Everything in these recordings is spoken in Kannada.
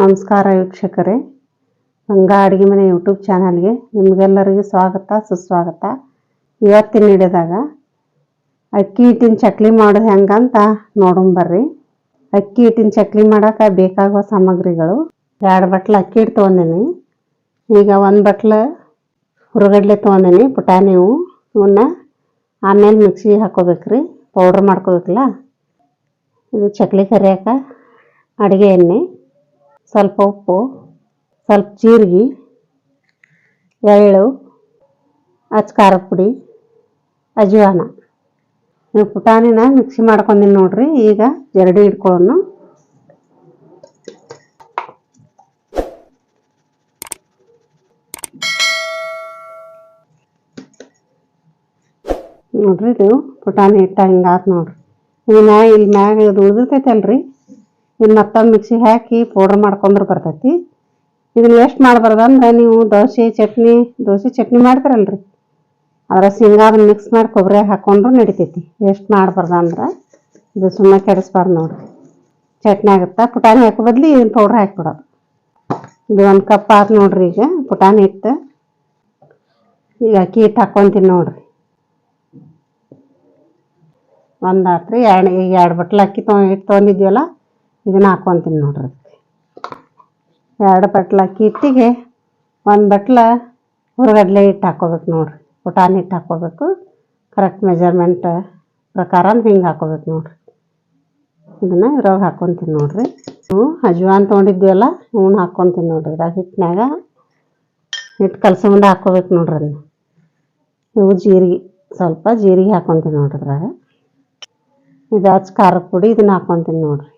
ನಮಸ್ಕಾರ ವೀಕ್ಷಕರೇ. ಗಂಗಾ ಅಡುಗೆ ಮನೆ ಯೂಟ್ಯೂಬ್ ಚಾನಲ್ಗೆ ನಿಮಗೆಲ್ಲರಿಗೂ ಸ್ವಾಗತ, ಸುಸ್ವಾಗತ. ಇವತ್ತಿನ ಹಿಡಿದಾಗ ಅಕ್ಕಿ ಹಿಟ್ಟಿನ ಚಕ್ಲಿ ಮಾಡೋದು ಹೆಂಗಂತ ಬರ್ರಿ. ಅಕ್ಕಿ ಹಿಟ್ಟಿನ ಚಕ್ಲಿ ಮಾಡೋಕೆ ಬೇಕಾಗುವ ಸಾಮಗ್ರಿಗಳು. ಎರಡು ಬಟ್ಲು ಅಕ್ಕಿ ಹಿಟ್ಟು ತೊಗೊಂಡಿನಿ. ಈಗ ಒಂದು ಬಟ್ಲು ಹುರುಗಡ್ಲೆ ತೊಗೊಂಡಿನಿ ಪುಟಾಣಿವು ಇವನ್ನ ಆಮೇಲೆ ಮಿಕ್ಸಿಗೆ ಹಾಕೋಬೇಕ್ರಿ. ಪೌಡ್ರ್ ಮಾಡ್ಕೋಬೇಕಲ್ಲ. ಇದು ಚಕ್ಲಿ ಕರಿಯಾಕ ಅಡುಗೆ ಎಣ್ಣೆ. ಸ್ವಲ್ಪ ಉಪ್ಪು ಸ್ವಲ್ಪ ಜೀರಿಗೆ ಎಳ್ಳು ಅಚ್ಚ ಖಾರದ ಪುಡಿ ಅಜ್ವಾನ ನೀವು ಪುಟಾಣಿನ ಮಿಕ್ಸಿ ಮಾಡ್ಕೊಂಡಿನಿ ನೋಡ್ರಿ ಈಗ ಜರಡಿ ಇಟ್ಕೊಳ್ಳೋಣ ನೋಡ್ರಿ ಇದು ಪುಟಾಣಿ ಹಿಟ್ಟ ಹಿಂಗಾತ್ ನೋಡ್ರಿ ಇದನ್ನ ಇಲ್ಲಿ ಮ್ಯಾಗ ಇದು ಉಳ್ದಿರ್ತೈತಲ್ರಿ ಇದನ್ನ ಮತ್ತೊಮ್ಮೆ ಮಿಕ್ಸಿ ಹಾಕಿ ಪೌಡ್ರ್ ಮಾಡ್ಕೊಂಡ್ರೆ ಬರ್ತೈತಿ. ಇದನ್ನ ಎಷ್ಟು ಮಾಡ್ಬಾರ್ದಂದ್ರೆ ನೀವು ದೋಸೆ, ಚಟ್ನಿ ದೋಸೆ, ಚಟ್ನಿ ಮಾಡ್ತಾರಲ್ರಿ. ಅದರ ಶೇಂಗಾದ ಮಿಕ್ಸ್ ಮಾಡಿ ಕೊಬ್ಬರಿ ಹಾಕೊಂಡ್ರು ನಡಿತೈತಿ. ಎಷ್ಟು ಮಾಡಬಾರ್ದಂದ್ರೆ ಇದು ಸುಮ್ಮನೆ ಕೆಡಿಸ್ಬಾರ್ದು ನೋಡ್ರಿ. ಚಟ್ನಿ ಆಗುತ್ತಾ? ಪುಟಾಣಿ ಹಾಕೋ ಬದಲು ಇದನ್ನ ಪೌಡ್ರ್ ಹಾಕ್ಬಿಡೋದು. ಇದು ಒಂದು ಕಪ್ ಆತು ನೋಡ್ರಿ ಈಗ. ಪುಟಾಣಿ ಹಿಟ್ಟು. ಈಗ ಅಕ್ಕಿ ಹಿಟ್ಟು ಹಾಕ್ಕೊಂತೀನಿ ನೋಡ್ರಿ. ಒಂದು ಆತ್ರಿ, ಎರಡು, ಈಗ ಎರಡು ಬಟ್ಲು ಅಕ್ಕಿ ತೊಗೊಂಡು ಹಿಟ್ಟು ತೊಗೊಂಡಿದ್ವಲ್ಲ? ಇದನ್ನ ಹಾಕ್ಕೊತೀನಿ ನೋಡ್ರಿ ಎರಡು ಬಟ್ಲು ಅಕ್ಕಿ ಹಿಟ್ಟಿಗೆ ಒಂದು ಬಟ್ಲ ಹುರಗಡ್ಲೆ ಹಿಟ್ಟು ಹಾಕ್ಕೋಬೇಕು ನೋಡ್ರಿ. ಪುಟಾಣಿ ಹಿಟ್ಟು ಹಾಕ್ಕೋಬೇಕು ಕರೆಕ್ಟ್ ಮೆಜರ್ಮೆಂಟ್ ಪ್ರಕಾರ ಹಿಂಗೆ ಹಾಕ್ಕೋಬೇಕು ನೋಡ್ರಿ. ಇದನ್ನ ಇದ್ರಾಗ ಹಾಕ್ಕೊತೀನಿ ನೋಡ್ರಿ. ಹ್ಞೂ, ಅಜ್ವಾನ್ ತೊಗೊಂಡಿದ್ದೀವಲ್ಲ ಇವನ್ನ ಹಾಕ್ಕೊಂತೀನಿ ನೋಡ್ರಿ ಇದ್ರಾಗ ಹಿಟ್ಟಿನಾಗ ಹಿಟ್ಟು ಕಲಸೋ ಮುಂದೆ ಹಾಕ್ಕೋಬೇಕು ನೋಡ್ರಿ ಅದನ್ನ. ಇವು ಜೀರಿಗೆ, ಸ್ವಲ್ಪ ಜೀರಿಗೆ ಹಾಕ್ಕೊತೀನಿ ನೋಡ್ರಿ ಇದ್ರಾಗ. ಇದು ಹಚ್ಚ ಖಾರದ ಪುಡಿ ಇದನ್ನ ಹಾಕ್ಕೊತೀನಿ ನೋಡ್ರಿ.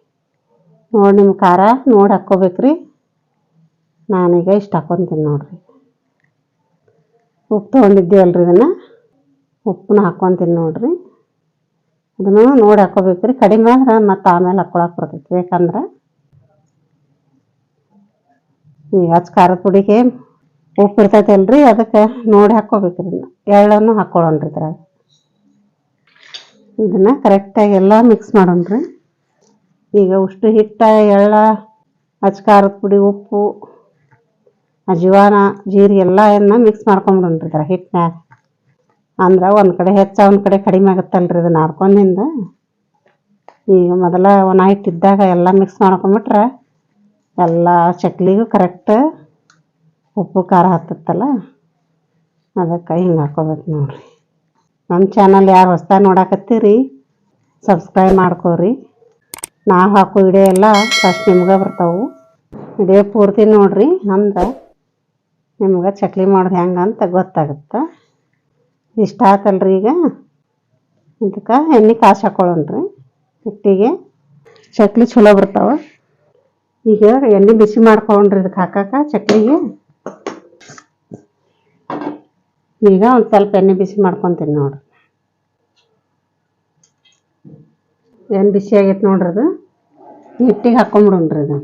ನೋಡಿ ನಿಮ್ಮ ಖಾರ ನೋಡಿ ಹಾಕ್ಕೋಬೇಕ್ರಿ. ನಾನೀಗ ಇಷ್ಟು ಹಾಕ್ಕೊತೀನಿ ನೋಡಿರಿ. ಉಪ್ಪು ತೊಗೊಂಡಿದ್ದೀವಲ್ರಿ ಇದನ್ನು. ಉಪ್ಪನ್ನ ಹಾಕ್ಕೊತೀನಿ ನೋಡಿರಿ. ಇದನ್ನು ನೋಡಿ ಹಾಕ್ಕೋಬೇಕ್ರಿ. ಕಡಿಮೆ ಆದ್ರೆ ಮತ್ತೆ ಆಮೇಲೆ ಹಾಕ್ಕೊಳಕ್ಕೆ ಬರ್ತೈತಿ. ಬೇಕಂದ್ರೆ ಈಗ ಹಚ್ಚ ಖಾರದ ಪುಡಿಗೆ ಉಪ್ಪು ಇರ್ತೈತಲ್ರಿ ಅದಕ್ಕೆ ನೋಡಿ ಹಾಕ್ಕೋಬೇಕ್ರಿ ಎಳ್ಳನ್ನು ಹಾಕ್ಕೊಳ್ಳೋಣ್ರಿ ಇದ್ರಾಗ. ಇದನ್ನು ಕರೆಕ್ಟಾಗಿ ಎಲ್ಲ ಮಿಕ್ಸ್ ಮಾಡೋಣ್ರಿ. ಈಗ ಉಷ್ಟು ಹಿಟ್ಟ, ಎಳ್ಳ ಅಜ್ಕಾರದ ಪುಡಿ, ಉಪ್ಪು, ಅಜ್ವಾನ, ಜೀರಿಗೆ ಎಲ್ಲ ಏನು ಮಿಕ್ಸ್ ಮಾಡ್ಕೊಂಬಿಡೋಣ್ರಿ ಇದರ ಹಿಟ್ಟಿನಾಗ ಅಂದ್ರೆ ಒಂದು ಕಡೆ ಹೆಚ್ಚ, ಒಂದು ಕಡೆ ಕಡಿಮೆ ಆಗುತ್ತಲ್ರಿ ಅದನ್ನ ನಾರ್ಕೊಂಡಿಂದ ಈಗ ಮೊದಲ ಒಣ ಹಿಟ್ಟಿದ್ದಾಗ ಎಲ್ಲ ಮಿಕ್ಸ್ ಮಾಡ್ಕೊಂಬಿಟ್ರೆ ಎಲ್ಲ ಚಕ್ಲಿಗೂ ಕರೆಕ್ಟ್ ಉಪ್ಪು, ಖಾರ ಹತ್ತತ್ತಲ್ಲ. ಅದಕ್ಕೆ ಹಿಂಗೆ ಹಾಕೋಬೇಕು ನೋಡ್ರಿ. ನಮ್ಮ ಚಾನಲ್ ಯಾರು ಹೊಸ್ದಾಗಿ ನೋಡಾಕತ್ತೀರಿ ಸಬ್ಸ್ಕ್ರೈಬ್ ಮಾಡ್ಕೋರಿ. ನಾವು ಹಾಕೋ ವಿಡಿಯೋ ಎಲ್ಲ ಫಸ್ಟ್ ನಿಮ್ಗೆ ಬರ್ತಾವೆ. ವಿಡಿಯೋ ಪೂರ್ತಿ ನೋಡ್ರಿ ಅಂದ್ರೆ ನಿಮ್ಗೆ ಚಕ್ಲಿ ಮಾಡೋದು ಹೆಂಗೆ ಅಂತ ಗೊತ್ತಾಗುತ್ತೆ. ಇಷ್ಟ ಆತಲ್ರಿ ಈಗ. ಅದಕ್ಕೆ ಎಣ್ಣೆ ಕಾಸು ಹಾಕೊಳ್ಳೋಣ್ರಿ ಹಿಟ್ಟಿಗೆ. ಚಕ್ಲಿ ಚಲೋ ಬರ್ತಾವೆ. ಈಗ ಎಣ್ಣೆ ಬಿಸಿ ಮಾಡ್ಕೊಂಡ್ರಿ ಇದಕ್ಕೆ ಹಾಕಕ್ಕೆ ಚಕ್ಲಿಗೆ. ಈಗ ಒಂದು ಸ್ವಲ್ಪ ಎಣ್ಣೆ ಬಿಸಿ ಮಾಡ್ಕೊತೀನಿ ನೋಡ್ರಿ. ಎಣ್ಣೆ ಬಿಸಿ ಆಗೈತೆ ನೋಡ್ರಿ ಅದು. ಹಿಟ್ಟಿಗೆ ಹಾಕೊಂಬಿಡೋಣ್ರಿ ಅದು.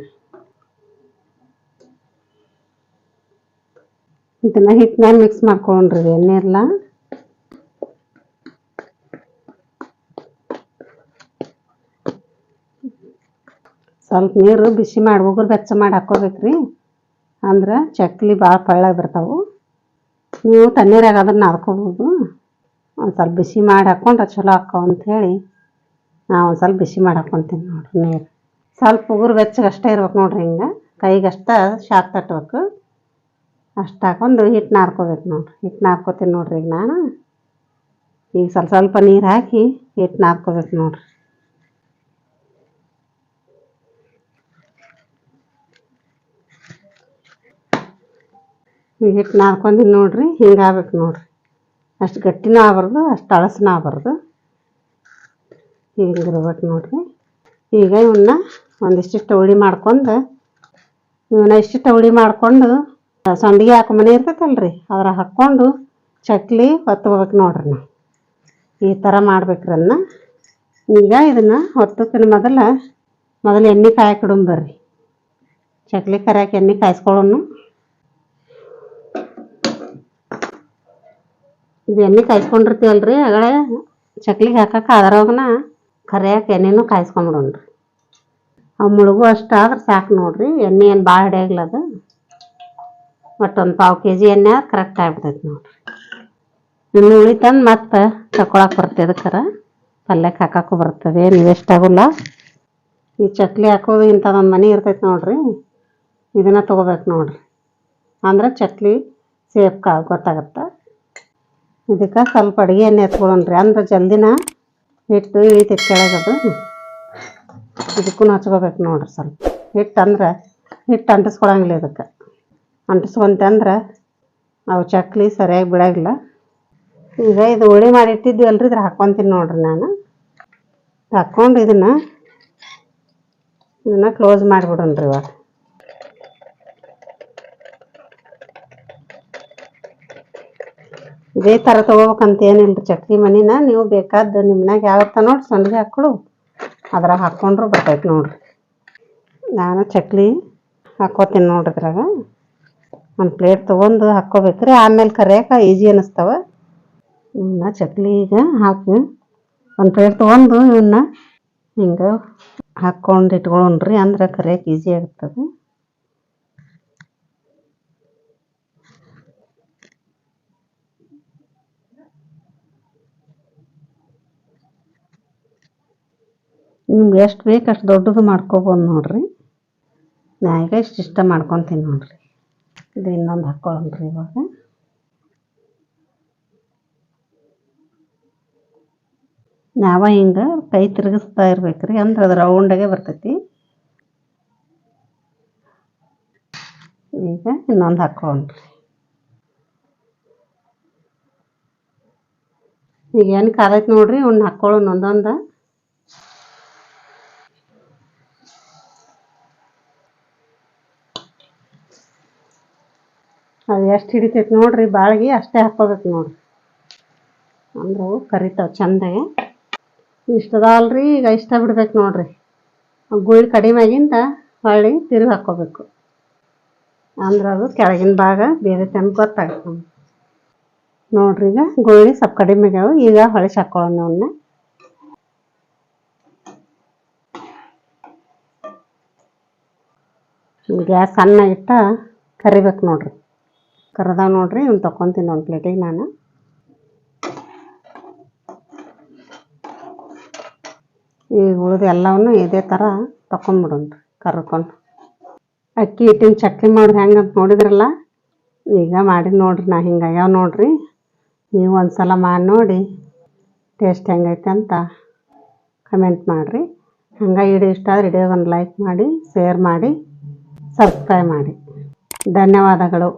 ಇದನ್ನು ಹಿಟ್ಟಿನಾಗ ಮಿಕ್ಸ್ ಮಾಡ್ಕೊಂಡ್ರಿ ಎಣ್ಣೆ ಎಲ್ಲ ಸ್ವಲ್ಪ ನೀರು ಬಿಸಿ ಮಾಡಿ ಉಗುರು ಬೆಚ್ಚ ಮಾಡಿ ಹಾಕ್ಕೋಬೇಕ್ರಿ ಅಂದ್ರೆ ಚಕ್ಲಿ ಭಾಳ ಪಳ್ಳಾಗಿ ಬರ್ತಾವೆ. ನೀವು ತಣ್ಣೀರಾಗ ಅದನ್ನು ನಾದ್ಕೋಬೋದು. ಒಂದು ಸ್ವಲ್ಪ ಬಿಸಿ ಮಾಡಿ ಹಾಕ್ಕೊಂಡ್ರೆ ಚಲೋ ಹಾಕೋ ಅಂಥೇಳಿ ನಾ ಒಂದು ಸ್ವಲ್ಪ ಬಿಸಿ ಮಾಡಾಕೊಂತೀನಿ ನೋಡಿರಿ ನೀರು. ಸ್ವಲ್ಪ ಉಗುರು ಬೆಚ್ಚಗೆ ಅಷ್ಟೇ ಇರ್ಬೇಕು ನೋಡ್ರಿ ಹಿಂಗೆ. ಕೈಗೆ ಅಷ್ಟೇ ಶಾಕ್ ತಟ್ಬೇಕು. ಅಷ್ಟು ಹಾಕೊಂಡು ಹಿಟ್ಟು ನಾರ್ಕೋಬೇಕು ನೋಡ್ರಿ. ಹಿಟ್ಟು ನಾರ್ಕೋತೀನಿ ನೋಡ್ರಿ ಈಗ ನಾನು. ಈಗ ಸ್ವಲ್ಪ ಸ್ವಲ್ಪ ನೀರು ಹಾಕಿ ಹಿಟ್ಟು ನಾರ್ಕೋಬೇಕು ನೋಡ್ರಿ. ಹಿಟ್ಟು ನಾದ್ಕೊಂಡಿನಿ ನೋಡ್ರಿ. ಹಿಂಗೆ ಆಗ್ಬೇಕು ನೋಡ್ರಿ. ಅಷ್ಟು ಗಟ್ಟಿನೂ ಆಗಬಾರ್ದು, ಅಷ್ಟು ಅಳಸನೂ ಆಗ್ಬಾರ್ದು. ಹಿಂಗೆ ನೋಡಿರಿ. ಈಗ ಇವನ್ನ ಒಂದಿಷ್ಟಿಷ್ಟು ಹುಳಿ ಮಾಡ್ಕೊಂಡು ಇವನ್ನ ಇಷ್ಟಿಷ್ಟು ಹುಳಿ ಮಾಡ್ಕೊಂಡು, ಸಂಡಿಗೆ ಹಾಕೋ ಮನೆ ಇರ್ತೈತಲ್ರಿ ಅದ್ರ ಹಾಕ್ಕೊಂಡು ಚಕ್ಲಿ ಹೊತ್ಕೋಬೇಕು ನೋಡ್ರಿ ನಾವು. ಈ ಥರ ಮಾಡ್ಬೇಕ್ರಿ ಅದನ್ನ ಈಗ ಇದನ್ನು ಹೊತ್ತಕ್ಕಿನ ಮೊದಲು ಮೊದಲು ಎಣ್ಣೆ ಕಾಯಕ್ಕೆ ಬರ್ರಿ. ಚಕ್ಲಿ ಕರಿಯಾಕೆ ಎಣ್ಣೆ ಕಾಯಿಸ್ಕೊಳ್ಳೋನು ಇದು ಎಣ್ಣೆ ಕಾಯಿಸ್ಕೊಂಡಿರ್ತೀವಲ್ರಿ, ಅಗಳೇ ಚಕ್ಲಿಗೆ ಹಾಕಕ್ಕೆ ಅದ್ರೊಳಗನ ಕರಿಯಾಕೆ ಎಣ್ಣೆನೂ ಕಾಯಿಸ್ಕೊಂಬಿಡೋಣ್ರಿ. ಅವು ಮುಳುಗು ಅಷ್ಟು ಆದ್ರೆ ಸಾಕು ನೋಡ್ರಿ, ಎಣ್ಣೆ ಏನು ಭಾಳ ಹಿಡಿಯಾಗಿಲ್ಲ ಅದು. ಒಟ್ಟೊಂದು ಪಾವು ಕೆ ಜಿ ಎಣ್ಣೆ ಕರೆಕ್ಟ್ ಆಗ್ಬಿಡ್ತೈತೆ ನೋಡ್ರಿ. ಇನ್ನು ಉಳಿತಂದು ಮತ್ತೆ ತಕೊಳಕ್ಕೆ ಬರ್ತದೆ ಅದಕ್ಕರ. ಪಲ್ಯಕ್ಕೆ ಹಾಕಕ್ಕೂ ಬರ್ತದೆ ಏನು ವೇಸ್ಟ್ ಆಗೋಲ್ಲ. ಈ ಚಕ್ಲಿ ಹಾಕೋದು ಇಂಥದೊಂದು ಮನೆ ಇರ್ತೈತೆ ನೋಡ್ರಿ. ಇದನ್ನ ತೊಗೋಬೇಕು ನೋಡ್ರಿ. ಅಂದ್ರೆ ಚಕ್ಲಿ ಸೇಫ್ ಕಾ ಗೊತ್ತಾಗತ್ತೆ. ಇದಕ್ಕೆ ಸ್ವಲ್ಪ ಅಡುಗೆ ಎಣ್ಣೆ ಎತ್ಕೊಳ್ಳೋಣ್ರಿ ಅಂದ್ರೆ ಜಲ್ದಿನ ಹಿಟ್ಟು ಇಳಿತೈತೆ ಕೆಳಗದು ಇದಕ್ಕೂ ಹಚ್ಕೋಬೇಕು ನೋಡ್ರಿ ಸ್ವಲ್ಪ. ಹಿಟ್ಟು ಅಂದ್ರೆ ಹಿಟ್ಟು ಅಂಟಿಸ್ಕೊಳಂಗಿಲ್ಲ ಇದಕ್ಕೆ. ಅಂಟಿಸ್ಕೊಂತೆ ಅಂದ್ರೆ, ಅವು ಚಕ್ಲಿ ಸರಿಯಾಗಿ ಬಿಡೋಂಗಿಲ್ಲ. ಈಗ ಇದು ಹುಳಿ ಮಾಡಿ ಇಟ್ಟಿದ್ದೀವಲ್ರಿ, ಇದ್ರ ಹಾಕ್ಕೊತೀನಿ ನೋಡ್ರಿ ನಾನು. ಹಾಕ್ಕೊಂಡು ಇದನ್ನು ಇದನ್ನು ಕ್ಲೋಸ್ ಮಾಡಿಬಿಡೋಣ್ರಿ ಇವಾಗ. ಇದೇ ಥರ ತೊಗೋಬೇಕಂತ ಏನಿಲ್ಲ ಚಕ್ಲಿ ಮನಿನ ನೀವು ಬೇಕಾದ ನಿಮ್ಮನಾಗ ಯಾವ ನೋಡಿ ಸಂಡಿಗೆ ಹಾಕ್ಕೊಳು ಅದ್ರಾಗ ಹಾಕ್ಕೊಂಡ್ರು ಬರ್ತೈತೆ ನೋಡ್ರಿ. ನಾನು ಚಕ್ಲಿ ಹಾಕ್ಕೋತೀನಿ ನೋಡ್ರಿ ಇದ್ರಾಗ. ಒಂದು ಪ್ಲೇಟ್ ತೊಗೊಂಡು ಹಾಕ್ಕೋಬೇಕ್ರಿ. ಆಮೇಲೆ ಕರಿಯಕ್ಕೆ ಈಜಿ ಅನ್ನಿಸ್ತಾವ ಇವನ್ನ ಚಕ್ಲಿ ಈಗ ಹಾಕಿ. ಒಂದು ಪ್ಲೇಟ್ ತೊಗೊಂಡು ಇವನ್ನ ಹಿಂಗೆ ಹಾಕ್ಕೊಂಡು ಇಟ್ಕೊಳ್ಳೋಣ್ರಿ ಅಂದ್ರೆ ಕರಿಯಕ್ಕೆ ಈಜಿ ಆಗ್ತದೆ. ನಿಮ್ಗೆ ಎಷ್ಟು ಬೇಕು ಅಷ್ಟು ದೊಡ್ಡದು ಮಾಡ್ಕೊಬೋದು ನೋಡ್ರಿ. ನಾ ಈಗ ಇಷ್ಟು ಇಷ್ಟ ಮಾಡ್ಕೊತೀನಿ ನೋಡ್ರಿ. ಇದು ಇನ್ನೊಂದು ಹಾಕ್ಕೊಳ್ಳೋಣ್ರಿ ಇವಾಗ. ನಾವ ಹಿಂಗೆ ಕೈ ತಿರುಗಿಸ್ತಾ ಇರ್ಬೇಕ್ರಿ, ಅಂದ್ರೆ ಅದು ರೌಂಡಾಗೆ ಬರ್ತೈತಿ. ಈಗ ಇನ್ನೊಂದು ಹಾಕ್ಕೊಳ್ಳೋಣ್ರಿ ಈಗ ಏನು ಕಾದೈತೆ ನೋಡ್ರಿ ಇವ್ನ ಹಾಕ್ಕೊಳ್ಳೋಣ ಒಂದೊಂದು. ಅದು ಎಷ್ಟು ಹಿಡಿತೈತೆ ನೋಡ್ರಿ, ಬಾಳಿಗೆ ಅಷ್ಟೇ ಹಾಕ್ಕೋಬೇಕು ನೋಡ್ರಿ. ಅಂದ್ರೆ ಅವು ಕರಿತಾವೆ ಚಂದಾಗೆ ಇಷ್ಟದಲ್ರಿ, ಈಗ ಇಷ್ಟ ಬಿಡ್ಬೇಕು ನೋಡ್ರಿ. ಗುಳಿ ಕಡಿಮೆ ಆಗಿಂದ ಹೊಳ್ಳಿ ತಿರುಗಿ ಹಾಕ್ಕೋಬೇಕು ಅಂದ್ರೆ ಅದು ಕೆಳಗಿನ ಭಾಗ ಬೇರೆ ತನಕ ಗೊತ್ತಾಗುತ್ತೆ ನಮ್ಗೆ. ನೋಡ್ರಿ ಈಗ ಗುಳ್ಳಿ ಸ್ವಲ್ಪ ಕಡಿಮೆ ಆಗ್ಯಾವ, ಈಗ ಹೊಳೆ ಹಾಕ್ಕೊಳ್ಳೋಣ ಅವನ್ನ ಗ್ಯಾಸ್ ಸಣ್ಣ ಇಟ್ಟ ಕರಿಬೇಕು ನೋಡ್ರಿ. ಕರ್ದಾವ ನೋಡ್ರಿ, ಇವ್ನು ತೊಗೊತೀನಿ ಒಂದು ಪ್ಲೇಟಿಗೆ ನಾನು. ಈಗ ಉಳಿದು ಎಲ್ಲವನ್ನು ಇದೇ ಥರ ತಗೊಂಡ್ಬಿಡೋಣ್ರಿ ಕರ್ಕೊಂಡು. ಅಕ್ಕಿ ಹಿಟ್ಟಿನ ಚಟ್ನಿ ಮಾಡೋದು ಹೆಂಗೆ ಅಂತ ನೋಡಿದ್ರಲ್ಲ, ಈಗ ಮಾಡಿ ನೋಡ್ರಿ, ನಾ ಹಿಂಗೆ ಆಗ್ಯಾವ ನೋಡ್ರಿ. ನೀವು ಒಂದು ಸಲ ಮಾಡಿ ನೋಡಿ ಟೇಸ್ಟ್ ಹೆಂಗೈತೆ ಅಂತ ಕಮೆಂಟ್ ಮಾಡಿರಿ. ಹಂಗೆ ಇಡೀ ಇಷ್ಟ ಆದ್ರೆ ಇಡೀ ಒಂದು ಲೈಕ್ ಮಾಡಿ ಶೇರ್ ಮಾಡಿ ಸಬ್ಸ್ಕ್ರೈಬ್ ಮಾಡಿ. ಧನ್ಯವಾದಗಳು.